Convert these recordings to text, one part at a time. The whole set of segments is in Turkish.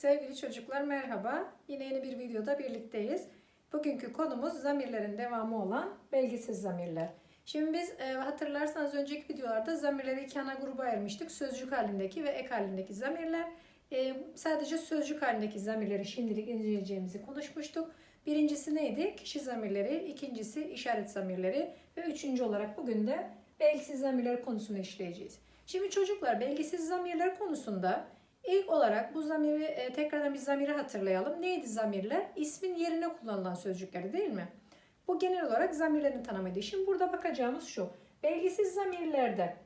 Sevgili çocuklar merhaba. Yine yeni bir videoda birlikteyiz. Bugünkü konumuz zamirlerin devamı olan belgisiz zamirler. Şimdi biz e, hatırlarsanız önceki videolarda zamirleri iki ana gruba ayırmıştık. Sözcük halindeki ve ek halindeki zamirler. E, sadece sözcük halindeki zamirleri şimdilik inceleyeceğimizi konuşmuştuk. Birincisi neydi? Kişi zamirleri, ikincisi işaret zamirleri ve üçüncü olarak bugün de belgisiz zamirler konusunu işleyeceğiz. Şimdi çocuklar belgisiz zamirler konusunda İlk olarak bu zamiri e, tekrardan bir zamiri hatırlayalım. Neydi zamirler? İsmin yerine kullanılan sözcükleri değil mi? Bu genel olarak zamirlerin tanımıydı. Şimdi burada bakacağımız şu. Belgisiz zamirlerde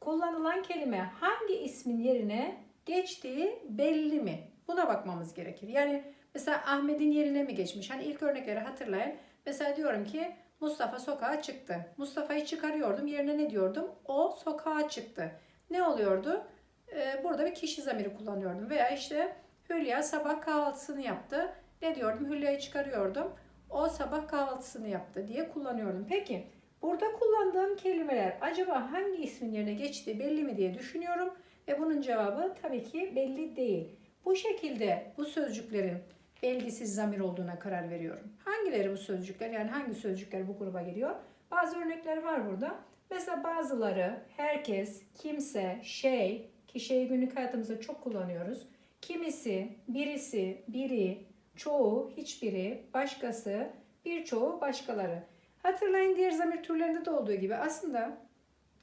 kullanılan kelime hangi ismin yerine geçtiği belli mi? Buna bakmamız gerekir. Yani mesela Ahmet'in yerine mi geçmiş? Hani ilk örnekleri hatırlayın. Mesela diyorum ki Mustafa sokağa çıktı. Mustafa'yı çıkarıyordum. Yerine ne diyordum? O sokağa çıktı. Ne oluyordu? Ee, burada bir kişi zamiri kullanıyordum. Veya işte Hülya sabah kahvaltısını yaptı. Ne diyordum? Hülya'yı çıkarıyordum. O sabah kahvaltısını yaptı diye kullanıyordum. Peki burada kullandığım kelimeler acaba hangi ismin yerine geçtiği belli mi diye düşünüyorum. Ve bunun cevabı tabii ki belli değil. Bu şekilde bu sözcüklerin belgisiz zamir olduğuna karar veriyorum. Hangileri bu sözcükler yani hangi sözcükler bu gruba giriyor? Bazı örnekler var burada. Mesela bazıları herkes, kimse, şey, ki şeyi günlük hayatımızda çok kullanıyoruz. Kimisi, birisi, biri, çoğu, hiçbiri, başkası, birçoğu, başkaları. Hatırlayın diğer zamir türlerinde de olduğu gibi aslında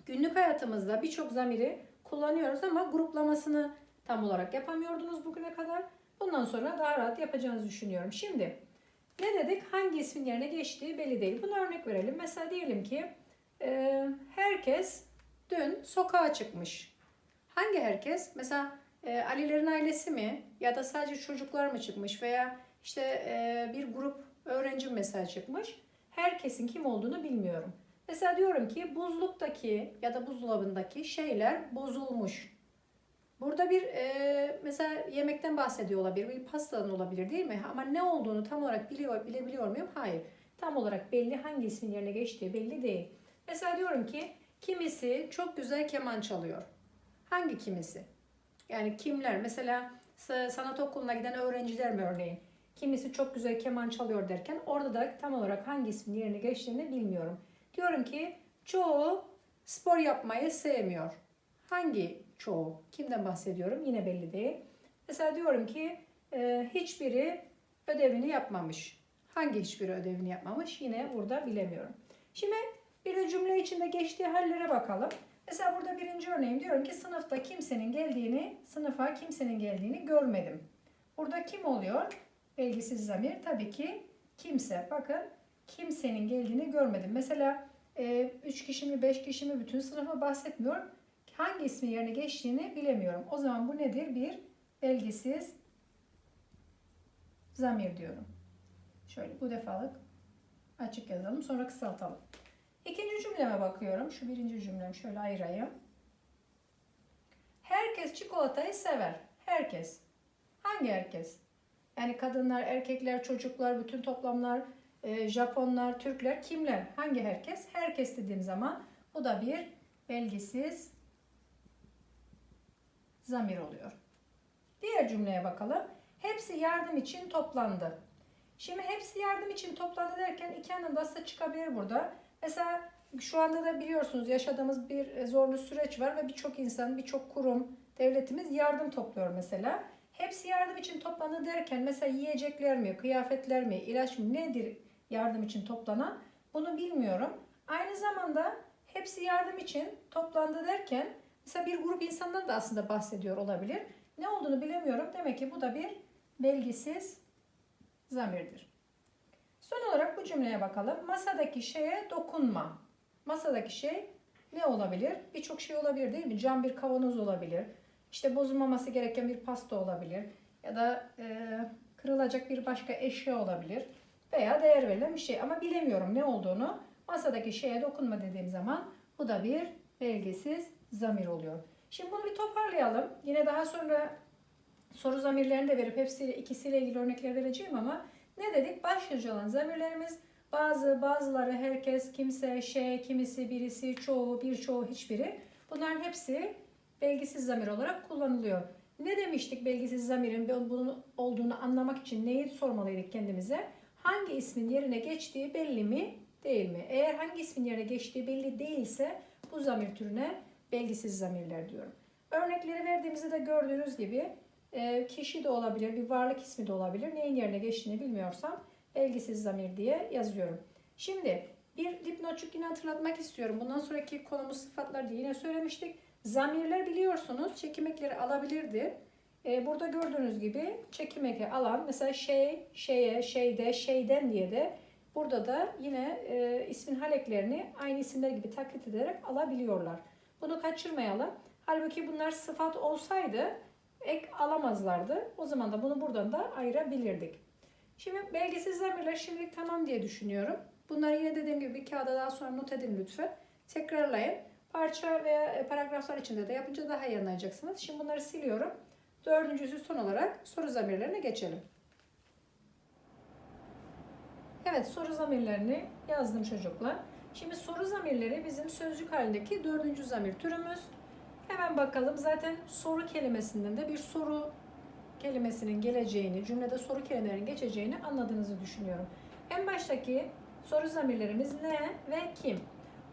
günlük hayatımızda birçok zamiri kullanıyoruz ama gruplamasını tam olarak yapamıyordunuz bugüne kadar. Bundan sonra daha rahat yapacağınızı düşünüyorum. Şimdi ne dedik? Hangi ismin yerine geçtiği belli değil. Buna örnek verelim. Mesela diyelim ki herkes dün sokağa çıkmış. Hangi herkes? Mesela e, Alilerin ailesi mi? Ya da sadece çocuklar mı çıkmış? Veya işte e, bir grup öğrenci mesela çıkmış. Herkesin kim olduğunu bilmiyorum. Mesela diyorum ki buzluktaki ya da buzdolabındaki şeyler bozulmuş. Burada bir e, mesela yemekten bahsediyor olabilir, bir pastadan olabilir değil mi? Ama ne olduğunu tam olarak biliyor, bilebiliyor muyum? Hayır. Tam olarak belli hangi ismin yerine geçtiği belli değil. Mesela diyorum ki kimisi çok güzel keman çalıyor. Hangi kimisi? Yani kimler? Mesela sanat okuluna giden öğrenciler mi örneğin? Kimisi çok güzel keman çalıyor derken orada da tam olarak hangi ismin yerine geçtiğini bilmiyorum. Diyorum ki çoğu spor yapmayı sevmiyor. Hangi çoğu? Kimden bahsediyorum? Yine belli değil. Mesela diyorum ki e, hiçbiri ödevini yapmamış. Hangi hiçbiri ödevini yapmamış? Yine burada bilemiyorum. Şimdi bir de cümle içinde geçtiği hallere bakalım. Mesela burada birinci örneğim diyorum ki sınıfta kimsenin geldiğini, sınıfa kimsenin geldiğini görmedim. Burada kim oluyor? Belgisiz zamir. Tabii ki kimse. Bakın kimsenin geldiğini görmedim. Mesela 3 e, kişi mi 5 kişi mi bütün sınıfa bahsetmiyor. Hangi ismin yerine geçtiğini bilemiyorum. O zaman bu nedir? Bir belgisiz zamir diyorum. Şöyle bu defalık açık yazalım. Sonra kısaltalım. İkinci cümleme bakıyorum. Şu birinci cümlem şöyle ayırayım. Herkes çikolatayı sever. Herkes. Hangi herkes? Yani kadınlar, erkekler, çocuklar, bütün toplamlar, e, Japonlar, Türkler, kimler? Hangi herkes? Herkes dediğim zaman bu da bir belgisiz zamir oluyor. Diğer cümleye bakalım. Hepsi yardım için toplandı. Şimdi hepsi yardım için toplandı derken iki anlamda aslında çıkabilir burada. Mesela şu anda da biliyorsunuz yaşadığımız bir e, zorlu süreç var ve birçok insan, birçok kurum, devletimiz yardım topluyor mesela. Hepsi yardım için toplandı derken mesela yiyecekler mi, kıyafetler mi, ilaç mı nedir yardım için toplanan bunu bilmiyorum. Aynı zamanda hepsi yardım için toplandı derken mesela bir grup insandan da aslında bahsediyor olabilir. Ne olduğunu bilemiyorum. Demek ki bu da bir belgisiz zamirdir. Son olarak bu cümleye bakalım. Masadaki şeye dokunma. Masadaki şey ne olabilir? Birçok şey olabilir değil mi? Cam bir kavanoz olabilir. İşte bozulmaması gereken bir pasta olabilir. Ya da e, kırılacak bir başka eşya olabilir. Veya değer verilen bir şey. Ama bilemiyorum ne olduğunu. Masadaki şeye dokunma dediğim zaman bu da bir belgesiz zamir oluyor. Şimdi bunu bir toparlayalım. Yine daha sonra soru zamirlerini de verip hepsiyle ikisiyle ilgili örnekler vereceğim ama ne dedik? Başlıca olan zamirlerimiz bazı, bazıları, herkes, kimse, şey, kimisi, birisi, çoğu, birçoğu, hiçbiri. Bunların hepsi belgisiz zamir olarak kullanılıyor. Ne demiştik belgisiz zamirin bu- bunun olduğunu anlamak için neyi sormalıydık kendimize? Hangi ismin yerine geçtiği belli mi değil mi? Eğer hangi ismin yerine geçtiği belli değilse bu zamir türüne belgisiz zamirler diyorum. Örnekleri verdiğimizde de gördüğünüz gibi kişi de olabilir, bir varlık ismi de olabilir. Neyin yerine geçtiğini bilmiyorsam belgisiz zamir diye yazıyorum. Şimdi bir dipnotçuk yine hatırlatmak istiyorum. Bundan sonraki konumuz sıfatlar diye yine söylemiştik. Zamirler biliyorsunuz çekim ekleri alabilirdi. Ee, burada gördüğünüz gibi çekim eki alan mesela şey, şeye, şeyde, şeyden diye de burada da yine e, ismin hal eklerini aynı isimler gibi taklit ederek alabiliyorlar. Bunu kaçırmayalım. Halbuki bunlar sıfat olsaydı ek alamazlardı. O zaman da bunu buradan da ayırabilirdik. Şimdi belgesiz zamirler şimdilik tamam diye düşünüyorum. Bunları yine dediğim gibi bir kağıda daha sonra not edin lütfen. Tekrarlayın. Parça veya e, paragraflar içinde de yapınca daha iyi anlayacaksınız. Şimdi bunları siliyorum. Dördüncüsü son olarak soru zamirlerine geçelim. Evet soru zamirlerini yazdım çocuklar. Şimdi soru zamirleri bizim sözcük halindeki dördüncü zamir türümüz. Hemen bakalım zaten soru kelimesinden de bir soru kelimesinin geleceğini, cümlede soru kelimelerinin geçeceğini anladığınızı düşünüyorum. En baştaki soru zamirlerimiz ne ve kim?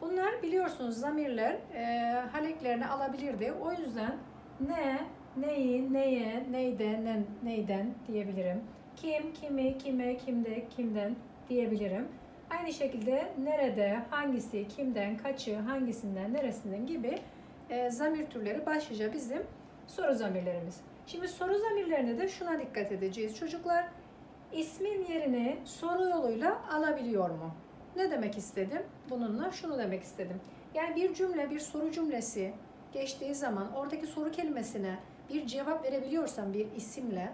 Bunlar biliyorsunuz zamirler e, haleklerini alabilirdi. O yüzden ne, neyi, neye, neyden, ne, neyden diyebilirim. Kim, kimi, kime, kimde, kimden diyebilirim. Aynı şekilde nerede, hangisi, kimden, kaçı, hangisinden, neresinden gibi e, zamir türleri başlıca bizim soru zamirlerimiz. Şimdi soru zamirlerine de şuna dikkat edeceğiz çocuklar. İsmin yerini soru yoluyla alabiliyor mu? Ne demek istedim? Bununla şunu demek istedim. Yani bir cümle, bir soru cümlesi geçtiği zaman oradaki soru kelimesine bir cevap verebiliyorsam bir isimle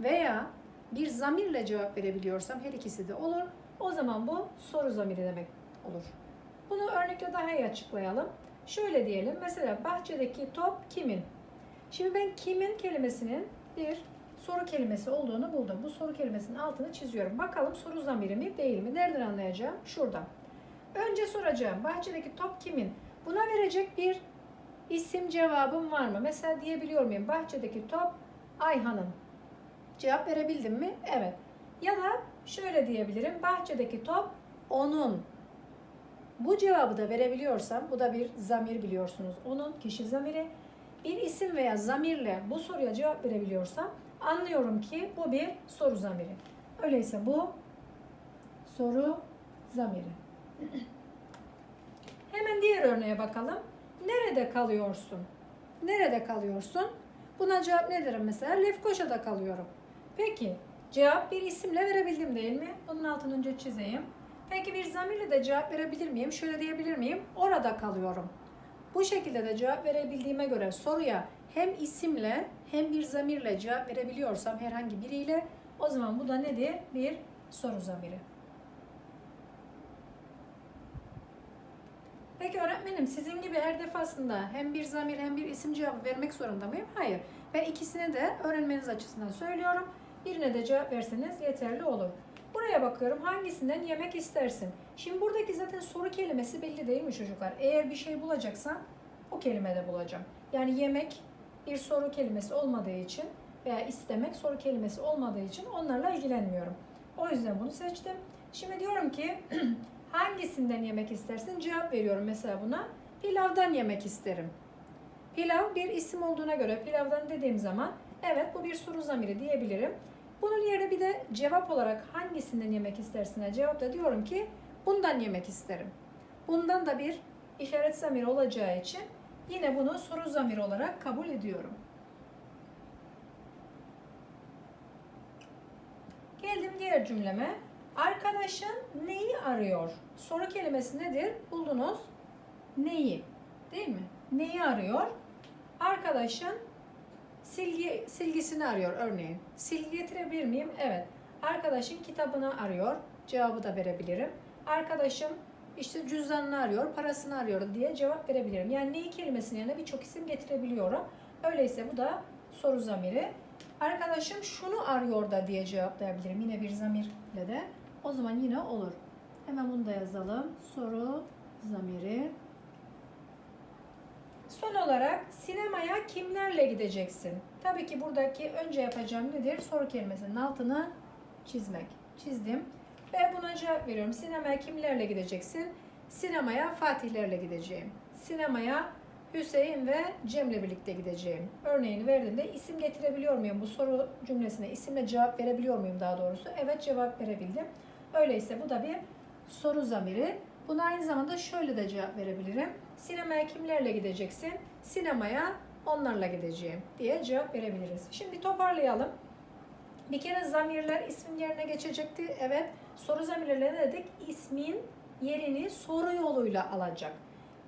veya bir zamirle cevap verebiliyorsam her ikisi de olur. O zaman bu soru zamiri demek olur. Bunu örnekle daha iyi açıklayalım. Şöyle diyelim. Mesela bahçedeki top kimin? Şimdi ben kimin kelimesinin bir soru kelimesi olduğunu buldum. Bu soru kelimesinin altını çiziyorum. Bakalım soru zamiri mi değil mi? Nereden anlayacağım? Şuradan. Önce soracağım. Bahçedeki top kimin? Buna verecek bir isim cevabım var mı? Mesela diyebiliyor muyum? Bahçedeki top Ayhan'ın. Cevap verebildim mi? Evet. Ya da şöyle diyebilirim. Bahçedeki top onun. Bu cevabı da verebiliyorsam, bu da bir zamir biliyorsunuz. Onun kişi zamiri. Bir isim veya zamirle bu soruya cevap verebiliyorsam anlıyorum ki bu bir soru zamiri. Öyleyse bu soru zamiri. Hemen diğer örneğe bakalım. Nerede kalıyorsun? Nerede kalıyorsun? Buna cevap ne derim mesela? Lefkoşa'da kalıyorum. Peki cevap bir isimle verebildim değil mi? Bunun altını önce çizeyim. Peki bir zamirle de cevap verebilir miyim? Şöyle diyebilir miyim? Orada kalıyorum. Bu şekilde de cevap verebildiğime göre soruya hem isimle hem bir zamirle cevap verebiliyorsam herhangi biriyle o zaman bu da nedir? Bir soru zamiri. Peki öğretmenim sizin gibi her defasında hem bir zamir hem bir isim cevabı vermek zorunda mıyım? Hayır. Ben ikisini de öğrenmeniz açısından söylüyorum. Birine de cevap verseniz yeterli olur. Buraya bakıyorum hangisinden yemek istersin? Şimdi buradaki zaten soru kelimesi belli değil mi çocuklar? Eğer bir şey bulacaksam o kelimede bulacağım. Yani yemek bir soru kelimesi olmadığı için veya istemek soru kelimesi olmadığı için onlarla ilgilenmiyorum. O yüzden bunu seçtim. Şimdi diyorum ki hangisinden yemek istersin? Cevap veriyorum mesela buna. Pilavdan yemek isterim. Pilav bir isim olduğuna göre pilavdan dediğim zaman evet bu bir soru zamiri diyebilirim. Bunun yerine bir de cevap olarak hangisinden yemek istersin'e cevap da diyorum ki bundan yemek isterim. Bundan da bir işaret zamiri olacağı için yine bunu soru zamiri olarak kabul ediyorum. Geldim diğer cümleme. Arkadaşın neyi arıyor? Soru kelimesi nedir? Buldunuz. Neyi? Değil mi? Neyi arıyor? Arkadaşın silgi silgisini arıyor örneğin. Silgi getirebilir miyim? Evet. Arkadaşın kitabını arıyor. Cevabı da verebilirim. Arkadaşım işte cüzdanını arıyor, parasını arıyor diye cevap verebilirim. Yani neyi kelimesinin yerine birçok isim getirebiliyorum. Öyleyse bu da soru zamiri. Arkadaşım şunu arıyor da diye cevaplayabilirim. Yine bir zamirle de. O zaman yine olur. Hemen bunu da yazalım. Soru zamiri. Son olarak sinemaya kimlerle gideceksin? Tabii ki buradaki önce yapacağım nedir? Soru kelimesinin altını çizmek. Çizdim ve buna cevap veriyorum. Sinemaya kimlerle gideceksin? Sinemaya Fatihlerle gideceğim. Sinemaya Hüseyin ve Cem'le birlikte gideceğim. Örneğini verdiğimde isim getirebiliyor muyum? Bu soru cümlesine isimle cevap verebiliyor muyum daha doğrusu? Evet cevap verebildim. Öyleyse bu da bir soru zamiri. Buna aynı zamanda şöyle de cevap verebilirim. Sinemaya kimlerle gideceksin? Sinemaya onlarla gideceğim diye cevap verebiliriz. Şimdi toparlayalım. Bir kere zamirler ismin yerine geçecekti. Evet. Soru zamirleri ne dedik? İsmin yerini soru yoluyla alacak.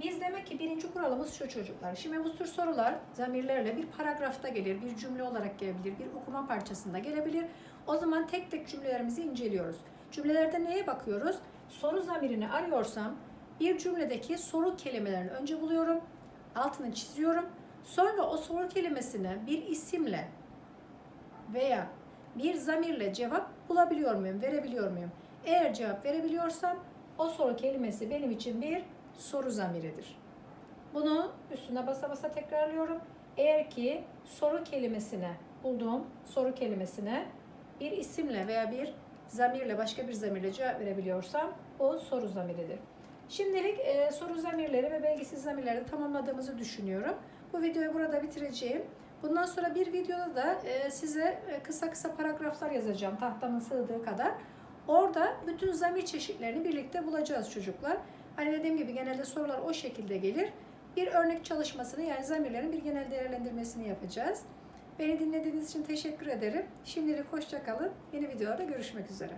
Biz demek ki birinci kuralımız şu çocuklar. Şimdi bu tür sorular zamirlerle bir paragrafta gelir, bir cümle olarak gelebilir, bir okuma parçasında gelebilir. O zaman tek tek cümlelerimizi inceliyoruz. Cümlelerde neye bakıyoruz? Soru zamirini arıyorsam bir cümledeki soru kelimelerini önce buluyorum, altını çiziyorum. Sonra o soru kelimesine bir isimle veya bir zamirle cevap bulabiliyor muyum, verebiliyor muyum? Eğer cevap verebiliyorsam o soru kelimesi benim için bir soru zamiridir. Bunu üstüne basa basa tekrarlıyorum. Eğer ki soru kelimesine bulduğum soru kelimesine bir isimle veya bir zamirle başka bir zamirle cevap verebiliyorsam o soru zamiridir. Şimdilik e, soru zamirleri ve belgisiz zamirleri tamamladığımızı düşünüyorum. Bu videoyu burada bitireceğim. Bundan sonra bir videoda da e, size e, kısa kısa paragraflar yazacağım tahtamın sığdığı kadar. Orada bütün zamir çeşitlerini birlikte bulacağız çocuklar. Hani dediğim gibi genelde sorular o şekilde gelir. Bir örnek çalışmasını yani zamirlerin bir genel değerlendirmesini yapacağız. Beni dinlediğiniz için teşekkür ederim. Şimdilik hoşça kalın. Yeni videoda görüşmek üzere.